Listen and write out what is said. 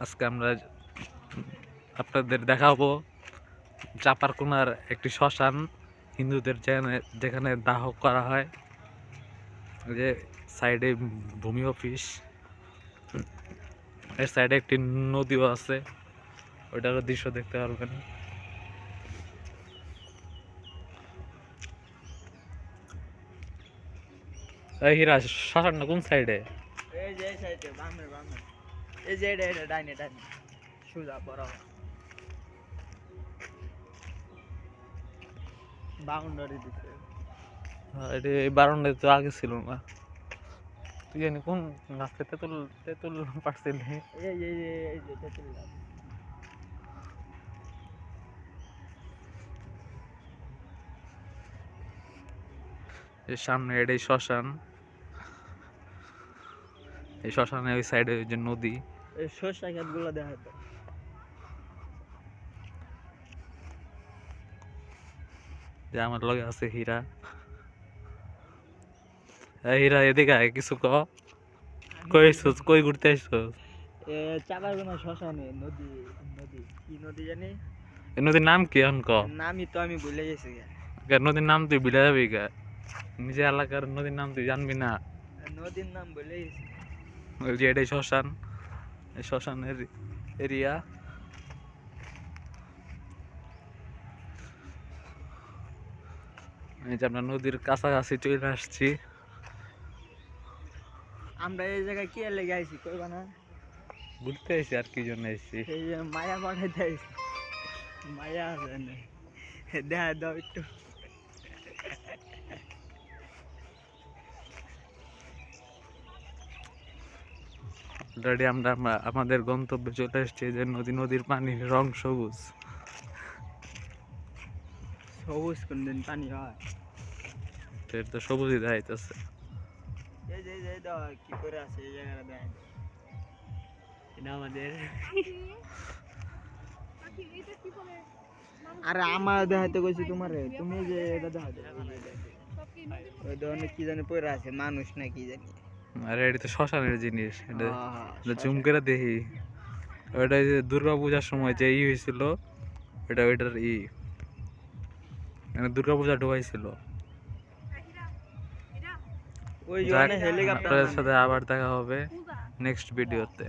আজকে আমরা আপনাদের দেখাবো চাপার কোনার একটি শ্মশান, হিন্দুদের যেখানে যেখানে দাহ করা হয়। যে সাইডে ভূমি অফিস। এর সাইডে একটি নদীও আছে। ওইটারও দৃশ্য দেখতে পারবেন। হীরা, শ্মশানটা কোন সাইডে? এই যে সাইডে, বামে বামে। এই যে এটা এটা ডাইনে ডাইনে। সুজা বরাবর। বাউন্ডারি দিতে। এটা এই তো আগে ছিল না। তুই জানি কোন তেঁতুল তেঁতুল পারছিলি? এই এই এই এই যে তেতুল গাছ। সামনে এটাই শ্মশান। এই শ্মশানে ওই সাইডে যে নদী। এই সর্ষা ক্ষেত দেখা তো যে আমার লগে আছে হীরা। এই হীরা এদিকে আয় কিছু ক কই আইসোস কই ঘুরতে আইসোস? এ চাপার কোনো শ্মশানে নদী নদী। কি নদী জানি? এই নদীর নাম কি এখন ক নামই তো আমি ভুলে গেছি গে। নদীর নাম তুই বিলে যাবি গা। নিজে এলাকার নদীর নাম তুই জানবি না। নদীর নাম ভুলে গেছি ওই যে এটাই শ্মশান। এই শ্মশানের এরিয়া। এই যে আমরা নদীর কাছাকাছি চলে আসছি। আমরা এই জায়গায় কি লেগে আইছি কইবা না? ঘুরতে আইছি আর কি জন্য আইছি? এই যে মায়া পাঠাইতে আইছি। মায়া আছে দেখা দাও একটু। অলরেডি আমরা আমাদের গন্তব্যে চলে এসেছি যে নদী নদীর পানির রং সবুজ। সবুজ কোন দিন পানি হয়? এটা তো সবুজই দেখাইতেছে। এই যে যে দাও কি করে আছে এই জায়গাটা দেখ এটা আমাদের। আরে আমার দেখাইতে কইছি তোমারে। তুমি যে এটা দেখাইতে ওই ধরনের কি জানি পড়ে আছে মানুষ না কি জানি। আরে এটা তো শ্মশানের জিনিস এটা আহা, জুম করে দেখি ওটা যে দুর্গা পূজার সময় যে ই হয়েছিল এটা ওইটার ই। মানে দুর্গা পূজা ঢুকাইছিল। আপনাদের সাথে আবার দেখা হবে নেক্সট ভিডিওতে